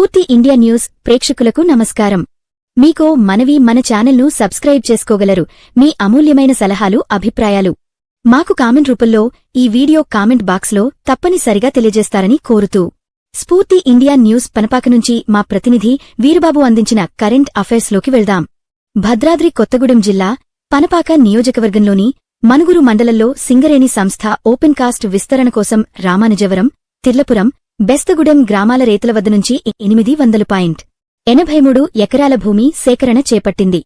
స్ఫూర్తి India news ప్రేక్షకులకు నమస్కారం. మీకో మనవి మన ఛానల్ను సబ్స్క్రైబ్ చేసుకోగలరు. మీ అమూల్యమైన సలహాలు అభిప్రాయాలు. మాకు కామెంట్ రూపంలో ఈ వీడియో కామెంట్ బాక్స్లో తప్పనిసరిగా తెలియజేస్తారని కోరుతూ. స్ఫూర్తి ఇండియా న్యూస్ పనపాక నుంచి మా ప్రతినిధి వీరబాబు అందించిన కరెంట్ అఫైర్స్లోకి వెళ్దాం. భద్రాద్రి కొత్తగూడెం జిల్లా పనపాక నియోజకవర్గంలోని మనుగురు మండలంలో సింగరేణి సంస్థ ఓపెన్ కాస్ట్ విస్తరణ కోసం రామానుజవరం తిర్లపురం బెస్తగూడెం గ్రామాల రేతుల వద్ద నుంచి ఎనిమిది వందలు పాయింట్ ఎనభై మూడు ఎకరాల భూమి సేకరణ చేపట్టింది.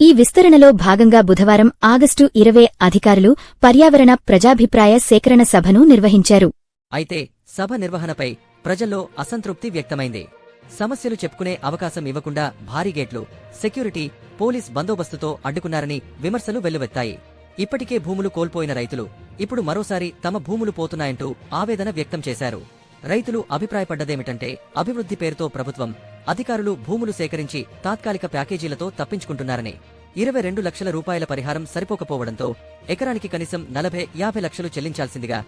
ఈ విస్తరణలో భాగంగా బుధవారం ఆగస్టు ఇరవై అధికారులు పర్యావరణ ప్రజాభిప్రాయ సేకరణ సభను నిర్వహించారు. అయితే సభ నిర్వహణపై ప్రజల్లో అసంతృప్తి వ్యక్తమైంది. సమస్యలు చెప్పుకునే అవకాశం ఇవ్వకుండా భారీ గేట్లు సెక్యూరిటీ పోలీస్ బందోబస్తుతో అడ్డుకున్నారని విమర్శలు వెల్లువెత్తాయి. ఇప్పటికే భూములు కోల్పోయిన రైతులు ఇప్పుడు మరోసారి తమ భూములు పోతున్నాయంటూ ఆవేదన వ్యక్తం చేశారు. రైతులు అభిప్రాయపడ్డదేమిటంటే అభివృద్ధి పేరుతో ప్రభుత్వం అధికారులు భూములు సేకరించి తాత్కాలిక ప్యాకేజీలతో తప్పించుకుంటున్నారని ఇరవై రెండు లక్షల రూపాయల పరిహారం సరిపోకపోవడంతో ఎకరానికి కనీసం నలభై యాభై లక్షలు చెల్లించాల్సిందిగా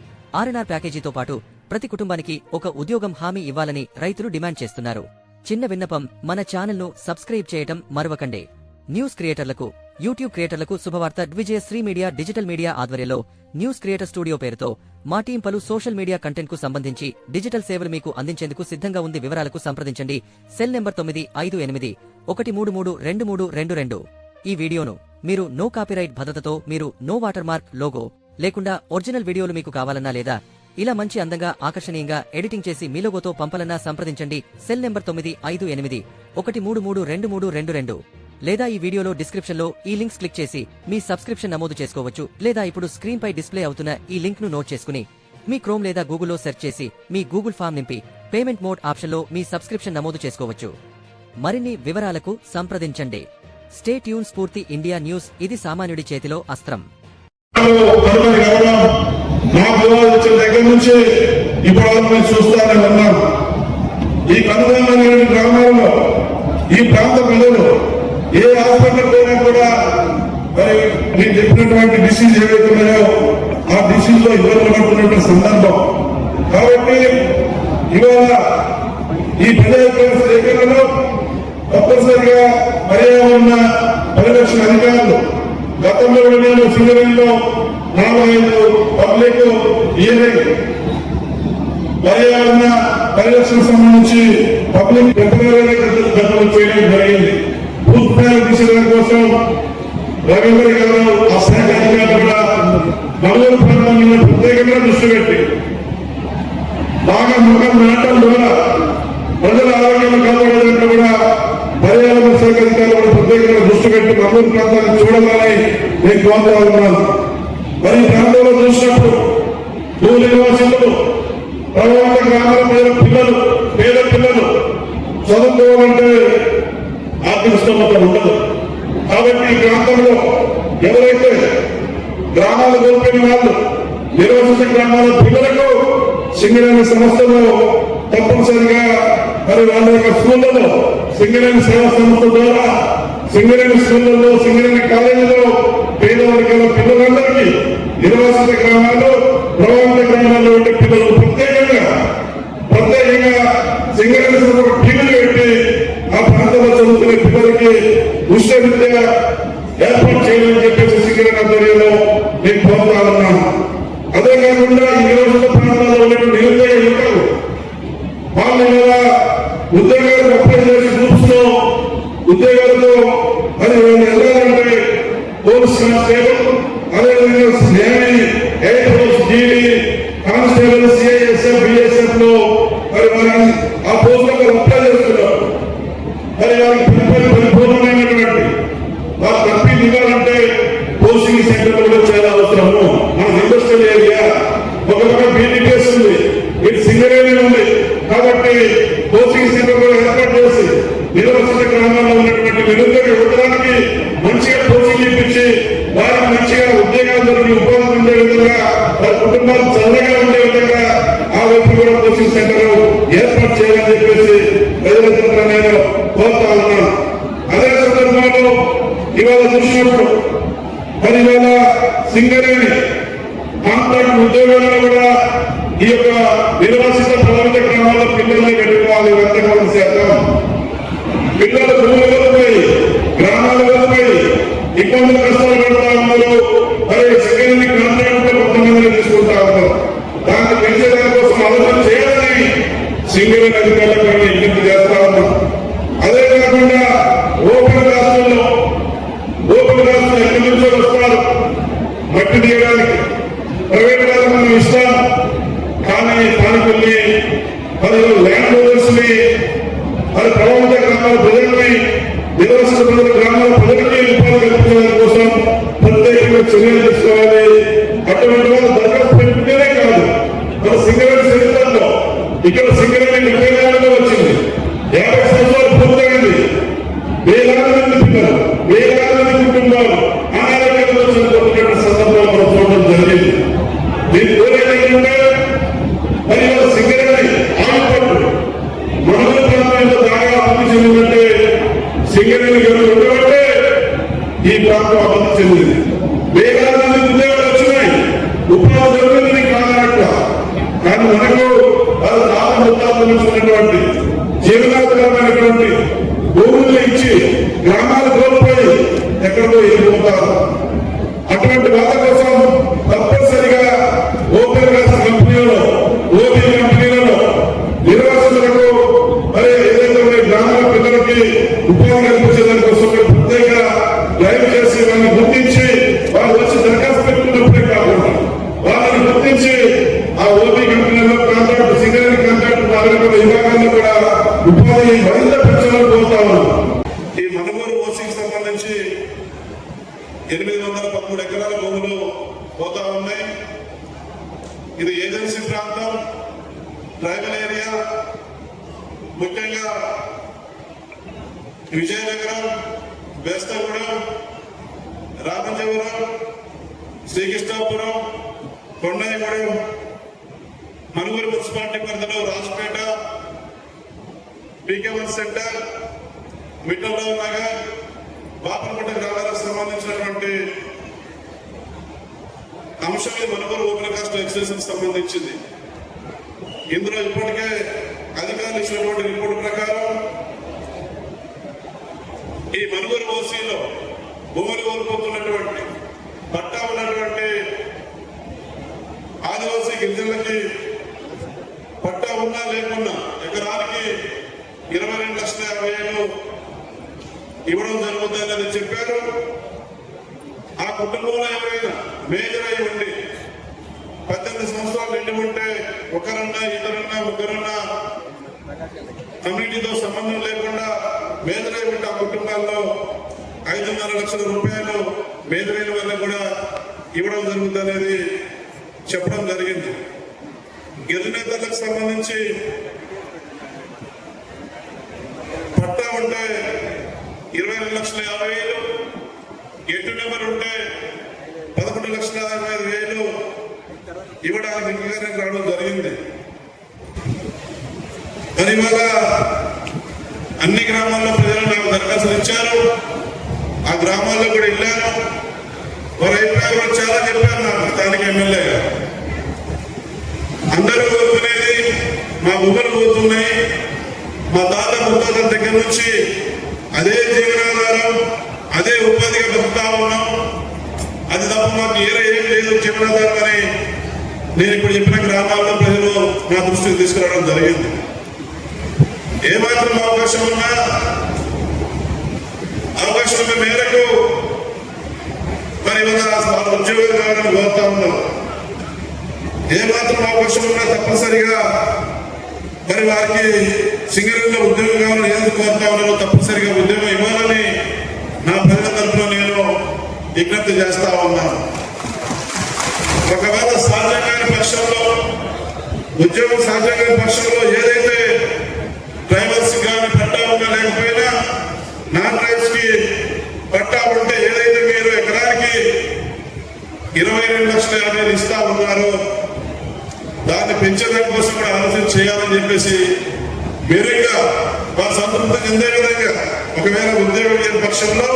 ఆర్ఎన్ఆర్ ప్యాకేజీతో పాటు ప్రతి కుటుంబానికి ఒక ఉద్యోగం హామీ ఇవ్వాలని రైతులు డిమాండ్ చేస్తున్నారు. చిన్న విన్నపం మన ఛానల్ను సబ్స్క్రైబ్ చేయటం మరవకండి. న్యూస్ క్రియేటర్లకు యూట్యూబ్ క్రియేటర్లకు శుభవార్త. Vijaya Sri media digital media ఆధ్వర్యంలో న్యూస్ క్రియేటర్ స్టూడియో పేరుతో మా టీం పలు సోషల్ మీడియా కంటెంట్కు సంబంధించి డిజిటల్ సేవలు మీకు అందించేందుకు సిద్ధంగా ఉంది. వివరాలకు సంప్రదించండి. సెల్ నెంబర్ తొమ్మిది ఐదు ఎనిమిది ఒకటి మూడు మూడు రెండు మూడు రెండు రెండు. ఈ వీడియోను మీరు నో కాపీరైట్ భద్రతతో మీరు నో వాటర్ మార్క్ లోగో లేకుండా ఒరిజినల్ వీడియోలు మీకు కావాలన్నా లేదా ఇలా మంచి అందంగా ఆకర్షణీయంగా ఎడిటింగ్ చేసి మీలోగోతో పంపాలన్నా సంప్రదించండి. సెల్ నెంబర్ తొమ్మిది ఐదు ఎనిమిది ఒకటి మూడు మూడు రెండు మూడు రెండు రెండు. లేదా ఈ వీడియోలో డిస్క్రిప్షన్లో ఈ లింక్స్ క్లిక్ చేసి మీ సబ్స్క్రిప్షన్ నమోదు చేసుకోవచ్చు లేదా ఇప్పుడు స్క్రీన్ పై డిస్ప్లే అవుతున్న ఈ లింక్ను నోట్ చేసుకుని మీ క్రోమ్ లేదా గూగుల్లో సెర్చ్ చేసి మీ గూగుల్ ఫామ్ నింపి పేమెంట్ మోడ్ ఆప్షన్లో మీ సబ్స్క్రిప్షన్ నమోదు చేసుకోవచ్చు. మరిన్ని వివరాలకు సంప్రదించండి. Stay tune Spoorthi India news. ఇది సామాన్యుడి చేతిలో అస్త్రం. మా పిల్లలు వచ్చిన దగ్గర నుంచి మేము ఈ కనుగొన్న గ్రామాల్లో ఈ ప్రాంత ప్రజలు ఏ హాస్పిటల్ పోయినా కూడా మరి నేను చెప్పినటువంటి డిసీజ్ ఏవైతే ఉన్నాయో ఆ డిసీజ్లో ఇబ్బంది పడుతున్నటువంటి సందర్భం. కాబట్టి ఇవాళ ఈ ప్రజాభిప్రాయ సేకరణలో తప్పనిసరిగా పర్యావరణ పరిరక్షణ అధికారులు గతంలో కూడా నేను సింగరేణిలో ఐదు పబ్లిక్ ఇయరింగ్ పర్యావరణ పరిరక్షణ సంబంధించి పబ్లిక్ టెంపరీ గతంలో చేయడం జరిగింది. పూర్తిస్థాయి తీసేయడం కోసం రవీంద్ర గారు అధికారులు కూడా నలుగురు ప్రాంతం మీద ప్రత్యేకంగా దృష్టి పెట్టి బాగా ముఖం నాటం ద్వారా ప్రజల ఆరోగ్యాన్ని కూడా పర్యావరణ శాఖ అధికారులు కూడా ప్రత్యేకంగా దృష్టి పెట్టి నలుగురు ప్రాంతాన్ని చూడాలని నేను కోరుతా ఉన్నాను మరి ఈ ప్రాంతంలో చూసినప్పుడు భూ నివాసితులు ప్రభావిత గ్రామాల ప్రజల పిల్లలు పేద పిల్లలు చదువుకోవాలంటే ఆర్థిక స్తోమత ఉండదు కాబట్టి ఈ ప్రాంతంలో ఎవరైతే గ్రామాలు కోల్పోయిన వాళ్ళు నిర్వహించిన గ్రామాల పిల్లలకు సింగరేణి సంస్థలో తప్పనిసరిగా మరి వాళ్ళ యొక్క స్కూళ్ళలో సింగరేణి సేవా సంస్థ ద్వారా సింగరేణి స్కూళ్ళలో సింగరేణి కాలేజీలో పేద వర్గాల పిల్లలందరికీ నిర్వాసిత గ్రామాల్లో ప్రభావిత గ్రామాల్లో ఉండే పిల్లలు ప్రత్యేకంగా ప్రత్యేకంగా సింగరేణి సంస్థ ఉచిత విద్య ఏర్పాటు చేయాలని చెప్పేసి సింగరేణి ఆధ్వర్యంలో నేను కోరుతా ఉన్నాను అదే కాకుండా ఈ రోజుల ప్రాంతాల్లో ఉన్నటువంటి నిరుద్యోగ యువకులు వాళ్ళ మీద ఉద్యోగాలకు అప్లై చేసి గ్రూప్స్లో ఉద్యోగాలతో అది వాళ్ళు వెళ్ళాలంటే పోలీస్ కానిస్టేబుల్ అదేవిధంగా నేవీ ఎయిర్ ఫోర్స్ జీవీ కానిస్టేబుల్ సిఐఎస్ఎఫ్ బిఎస్ఎఫ్లో మరి వారికి ఆ పోస్టులకు అప్లై చేస్తున్నారు మరి వారికి పరిపూర్ణ- పరిపూర్ణమైనటువంటి వారు తప్పి దిగాలంటే కోచింగ్ సెంటర్ కూడా చాలా అవసరము మన ఇండస్ట్రియల్ ఏరియా ఒక పక్క బీటీపీఎస్ ఉంది ఇటు సింగరేణి ఉంది కాబట్టి కోచింగ్ సెంటర్ కూడా ఏర్పాటు చేసి నిర్వసిత గ్రామాల్లో ఉన్నటువంటి నిరుద్యోగ యువతరానికి మంచిగా కోచింగ్ ఇప్పించి వారికి మంచిగా ఉద్యోగాలు దొరికి ఉపాధి ఉండే విధంగా వారి కుటుంబాలు చల్లగా ఉండే విధంగా ఆ వైపు కూడా కోచింగ్ సెంటర్ ఏర్పాటు చేయాలని చెప్పేసి ప్రజలందరూ నేను కోరుతా ఉన్నాను. అదే సందర్భంలో ఇవాళ చూసినప్పుడు మరి ఇవాళ సింగరేణి కాంట్రాక్ట్ ఉద్యోగాలను కూడా ఈ యొక్క నిర్వాసిత ప్రభావిత గ్రామాల్లో పిల్లల్ని పెట్టుకోవాలి వెంటనే శాతం పిల్లలు గురువులు పోయి గ్రామాలు వెళ్ళిపోయి ఇబ్బందులు ఏదైనా గారు ఉండబట్టే ఈ ప్రాంతం అభివృద్ధి చెందింది వేలాది మంది ఉద్యోగాలు వచ్చినాయి ఉపాధి దొరికింది కాదనట్ల కానీ మనకు వాళ్ళ తాత ముత్తాతల నుంచి ఉన్నటువంటి జీవనాధారమైనటువంటి భూములు ఇచ్చి గ్రామాలు కోల్పోయి ఎక్కడికో వెళ్ళిపోతారు అటువంటి వాళ్ళ కోసం తప్పనిసరిగా ఓపెన్ గ్యాస్ కంపెనీలలో ఓపీ కంపెనీలలో నిర్వాసితులకు మరి ఏదైతే ఉన్నాయి గ్రామాల పిల్లలకి ఉపాధి కల్పించేదాని కోసం మేము ప్రత్యేక డ్రైవ్ చేసి వాళ్ళని గుర్తించి వాళ్ళు వచ్చి దరఖాస్తు పెట్టుకున్నప్పుడే కాకుండా వాళ్ళని గుర్తించి ఆ ఓపీ కంపెనీలో కాంట్రాక్ట్ సింగరేణి కాంట్రాక్ట్ నాలుగు విభాగాల్లో కూడా ఉపాధి మరింత పెంచాలని కోరుతా ఉన్నాం ఈ మనుగోలు ఓసీకి సంబంధించి ఎనిమిది వందల పదమూడు ఎకరాల భూములు పోతా ఉన్నాయి. ఇది ఏజెన్సీ ప్రాంతం ట్రైబల్ ఏరియా ముఖ్యంగా విజయనగరం బేస్తగూడెం రామచవరం శ్రీకృష్ణాపురం కొండాయిగూడెం మనుగూరు మున్సిపాలిటీ పరిధిలో Rajapet PK one centre Mittalarao Nagar Bapanapatta గ్రామాలకు సంబంధించినటువంటి అంశం ఈ మనుగోలు ఓపెన్ కాస్ట్ ఎక్స్టెన్షన్ సంబంధించింది. ఇందులో ఇప్పటికే అధికారులు ఇచ్చినటువంటి రిపోర్ట్ ప్రకారం ఈ మనుగోలు ఓసీలో భూములు కోల్పోతున్నటువంటి పట్టా ఉన్నటువంటి ఆదివాసీ గిరిజనులకి పట్టా ఉన్నా లేకున్నా ఎకరానికి ఇరవై రెండు లక్షల యాభై ఇవ్వడం జరుగుతుందని చెప్పారు. ఆ కుటుంబంలో ఎవరైనా మేజర్ అయి ఉండి పద్దెనిమిది సంవత్సరాలు నిండి ఉంటే ఒకరన్నా ఇద్దరన్నా ముగ్గురన్నా కమ్యూనిటీతో సంబంధం లేకుండా మేజర్ అయి ఉంటే ఆ కుటుంబాల్లో ఐదున్నర లక్షల రూపాయలు మేజరైన వల్ల కూడా ఇవ్వడం జరుగుతుందనేది చెప్పడం జరిగింది. గిరిజనేతలకు సంబంధించి పట్టా ఉంటే ఇరవై రెండు లక్షల యాభై వేలు ఎటు నెంబర్ ఉంటే పదకొండు లక్షల అరవై ఐదు వేలు ఇవ్వడానికి అంగీకారం రావడం జరిగింది. మరి ఇవాళ అన్ని గ్రామాల్లో ప్రజలు నాకు దరఖాస్తులు ఇచ్చారు. ఆ గ్రామాల్లో కూడా వెళ్ళాను. వారి అభిప్రాయం చాలా చెప్పాను నాకు స్థానిక ఎమ్మెల్యేగా అందరూ కోరుకునేది మా భూములు పోతున్నాయి మా తాత ముత్తాతల దగ్గర నుంచి అదే జీవనాధారం అదే ఉపాధిగా బతుకుతా ఉన్నాం. అది తప్ప మాకు ఏరే ఏం లేదు జీవనాధారం అని నేను ఇప్పుడు చెప్పిన గ్రామాల్లో ప్రజలు నా దృష్టికి తీసుకురావడం జరిగింది. ఏమాత్రం అవకాశం ఉన్నా అవకాశం ఉన్న మేరకు మరి వాళ్ళ ఉద్యోగం కావాలని కోరుతా ఉన్నాం. ఏమాత్రం అవకాశం ఉన్నా తప్పనిసరిగా మరి వారికి సింగరేణిలో ఉద్యోగం కావాలని ఎందుకు కోరుతా ఉన్నారో తప్పనిసరిగా ఉద్యోగం ఇవ్వాలని నా ప్రజల తరఫున నేను విజ్ఞప్తి చేస్తా ఉన్నాను ఒకవేళ సాధ్యమైన పక్షంలో ఉద్యోగం సాధ్యమైన పక్షంలో ఏదైతే డ్రైవర్స్ కానీ పట్టా ఉన్నా లేకపోయినా నాన్ డ్రైవర్స్కి పట్టా ఉంటే ఏదైతే మీరు ఎకరానికి ఇరవై రెండు లక్షల యాభై ఇస్తా ఉన్నారో దాన్ని పెంచడం కోసం కూడా ఆలోచన చేయాలని చెప్పేసి మెరుగ్గా వారు సంతృప్తి చెందే విధంగా ఒకవేళ ఉద్యోగం లేని పక్షంలో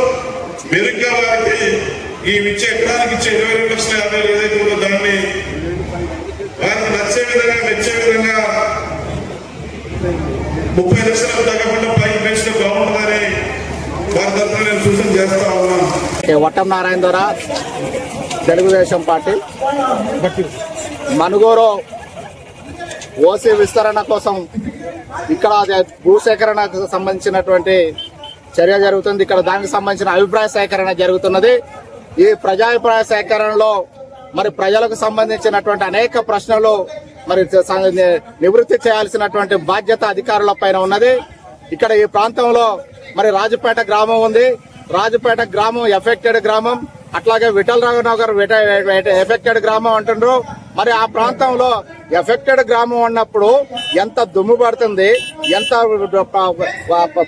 మెరుగ్గా వారికి ఈ ఇచ్చే ఎకరానికి ఇచ్చే ఇరవై రెండు లక్షల యాభై వేలు ఏదైతే ఉందో దాన్ని వారికి నచ్చే విధంగా మెచ్చే విధంగా ముప్పై లక్షలకు తగ్గకుండా పైకి పెంచడం బాగుంటుందని వారి తరఫున నేను సూచన చేస్తా ఉన్నాను. వట్టం నారాయణ ద్వారా తెలుగుదేశం పార్టీ. మనుగోరు ఓసీ విస్తరణ కోసం ఇక్కడ భూసేకరణకు సంబంధించినటువంటి చర్య జరుగుతుంది. ఇక్కడ దానికి సంబంధించిన అభిప్రాయ సేకరణ జరుగుతున్నది. ఈ ప్రజాభిప్రాయ సేకరణలో మరి ప్రజలకు సంబంధించినటువంటి అనేక ప్రశ్నలు మరి నివృత్తి చేయాల్సినటువంటి బాధ్యత అధికారుల పైన ఉన్నది. ఇక్కడ ఈ ప్రాంతంలో మరి రాజుపేట గ్రామం ఉంది. రాజుపేట గ్రామం ఎఫెక్టెడ్ గ్రామం. అట్లాగే విఠలరావు నగర్ ఎఫెక్టెడ్ గ్రామం అంటుండ్రు. మరి ఆ ప్రాంతంలో ఎఫెక్టెడ్ గ్రామం ఉన్నప్పుడు ఎంత దుమ్ము పడుతుంది ఎంత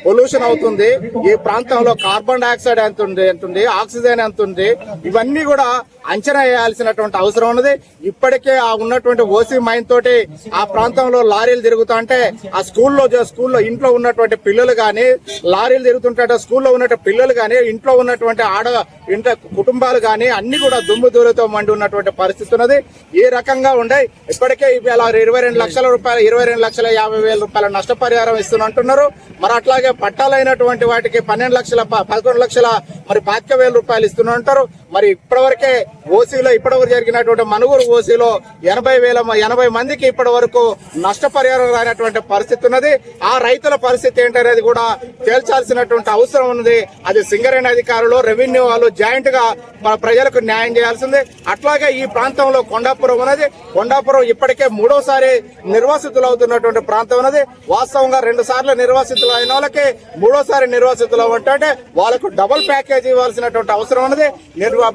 పొల్యూషన్ అవుతుంది ఈ ప్రాంతంలో కార్బన్ డైఆక్సైడ్ ఎంత ఉంది ఎంత ఉంది ఆక్సిజన్ ఎంత ఉంది ఇవన్నీ కూడా అంచనా వేయాల్సినటువంటి అవసరం ఉన్నది. ఇప్పటికే ఆ ఉన్నటువంటి ఓసీ మైన్ తోటి ఆ ప్రాంతంలో లారీలు తిరుగుతుంటే ఆ స్కూల్లో స్కూల్లో ఇంట్లో ఉన్నటువంటి పిల్లలు కానీ లారీలు తిరుగుతుంటే స్కూల్లో ఉన్నటువంటి పిల్లలు కానీ ఇంట్లో ఉన్నటువంటి ఆడ ఇంట కుటుంబాలు కానీ అన్ని కూడా దుమ్ము దూలతో మండి ఉన్నటువంటి పరిస్థితి ఉన్నది. ఈ రకంగా ఉండే ఇప్పటికే ఇవాళ ఇరవై రెండు లక్షల రూపాయలు ఇరవై రెండు లక్షల యాభై వేల రూపాయల నష్టపరిహారం ఇస్తున్నట్టున్నారు మరి అట్లాగే పట్టాలైనటువంటి వాటికి పన్నెండు లక్షల పదకొండు లక్షల మరి పాతిక వేల రూపాయలు ఇస్తున్నంటారు మరి ఇప్పటివరకే ఓసీలో ఇప్పటివరకు జరిగినటువంటి మనుగురు ఓసీలో ఎనభై వేల ఎనభై మందికి ఇప్పటి వరకు నష్టపరిహారం రానటువంటి పరిస్థితి ఉన్నది. ఆ రైతుల పరిస్థితి ఏంటనేది కూడా తేల్చాల్సినటువంటి అవసరం ఉన్నది. అది సింగరేణి అధికారులు రెవెన్యూ వాళ్ళు జాయింట్గా మన ప్రజలకు న్యాయం చేయాల్సింది. అట్లాగే ఈ ప్రాంతంలో కొండాపురం ఉన్నది. కొండాపురం ఇప్పటికే మూడోసారి నిర్వాసితులు అవుతున్నటువంటి ప్రాంతం ఉన్నది. వాస్తవంగా రెండు సార్లు నిర్వాసితులు అయిన వాళ్ళకి మూడోసారి నిర్వాసితులు అంటే వాళ్ళకు డబుల్ ప్యాకేజ్ ఇవ్వాల్సినటువంటి అవసరం ఉన్నది.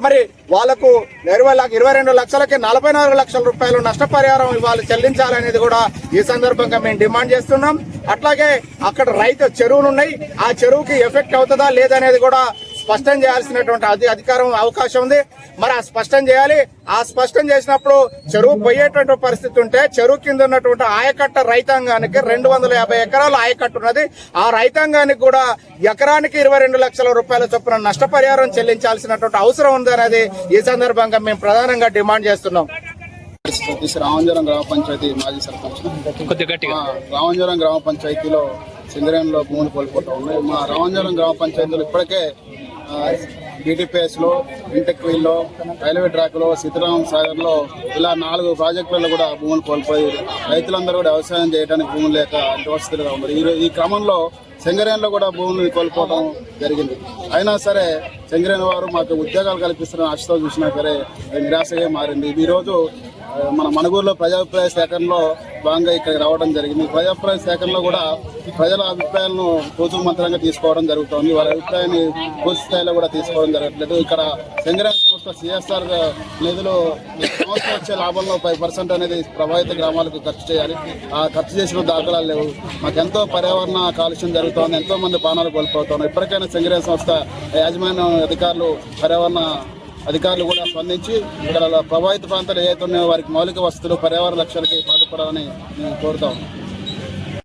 మరి వాళ్ళకు ఇరవై లక్ష ఇరవై రెండు లక్షలకి నలభై నాలుగు లక్షల రూపాయలు నష్టపరిహారం ఇవాళ చెల్లించాలనేది కూడా ఈ సందర్భంగా మేము డిమాండ్ చేస్తున్నాం. అట్లాగే అక్కడ రైతు చెరువులు ఉన్నాయి. ఆ చెరువుకి ఎఫెక్ట్ అవుతుందా లేదనేది కూడా స్పష్టం చేయాల్సినటువంటి అధి అధికారం అవకాశం ఉంది. మరి ఆ స్పష్టం చేయాలి. ఆ స్పష్టం చేసినప్పుడు చెరువు పోయేటువంటి పరిస్థితి ఉంటే చెరువు కింద ఉన్నటువంటి ఆయకట్ట రైతాంగానికి రెండు వందల యాభై ఎకరాల ఆయకట్టు ఉన్నది. ఆ రైతాంగానికి కూడా ఎకరానికి ఇరవై రెండు లక్షల రూపాయల చొప్పున నష్టపరిహారం చెల్లించాల్సినటువంటి అవసరం ఉంది అనేది ఈ సందర్భంగా మేము ప్రధానంగా డిమాండ్ చేస్తున్నాం. రామంజరం గ్రామ పంచాయతీ మాజీ సర్పంచ్. రామంజరం గ్రామ పంచాయతీలో సింగరేణిలో భూములు కోల్పోతా ఉన్నాయి. మా రామంజరం గ్రామ పంచాయతీలో ఇప్పటికే బీటీపీఎస్లో ఇంటెక్వీల్లో రైల్వే ట్రాక్లో సీతారాం సాగర్లో ఇలా నాలుగు ప్రాజెక్టులలో కూడా భూములు కోల్పోయి రైతులందరూ కూడా వ్యవసాయం చేయడానికి భూములు లేక అంతవస్థలుగా మరి ఈ ఈ క్రమంలో సింగరేణిలో కూడా భూములు కోల్పోవడం జరిగింది. అయినా సరే సింగరేణి వారు మాకు ఉద్యోగాలు కల్పిస్తున్న ఆశతో చూసినా సరే నిరాశగా మారింది. ఈరోజు మన మణుగూరులో ప్రజాభిప్రాయ సేకరణలో భాగంగా ఇక్కడికి రావడం జరిగింది. ప్రజాభిప్రాయ సేకరణలో కూడా ప్రజల అభిప్రాయాలను తూతు మంత్రంగా తీసుకోవడం జరుగుతోంది. వారి అభిప్రాయాన్ని పూర్తి స్థాయిలో కూడా తీసుకోవడం జరగట్లేదు. ఇక్కడ సింగరేణి సంస్థ సిఎస్ఆర్ నిధులు ఈ సంస్థ వచ్చే లాభంలో ఫైవ్ పర్సెంట్ అనేది ప్రభావిత గ్రామాలకు ఖర్చు చేయాలి. ఆ ఖర్చు చేసిన దాఖలాలు లేవు. మాకెంతో పర్యావరణ కాలుష్యం జరుగుతోంది. ఎంతో మంది ప్రాణాలు కోల్పోతున్నాం ఇప్పటికైనా సింగరేణి సంస్థ యాజమాన్య అధికారులు పర్యావరణ అధికారులు కూడా స్పందించి ఇక్కడ ప్రభావిత ప్రాంతాలు ఏదైతే ఉన్నాయో వారికి మౌలిక వసతులు పర్యావరణ లక్ష్యాలకి పాటుపడాలని మేము కోరుతాం.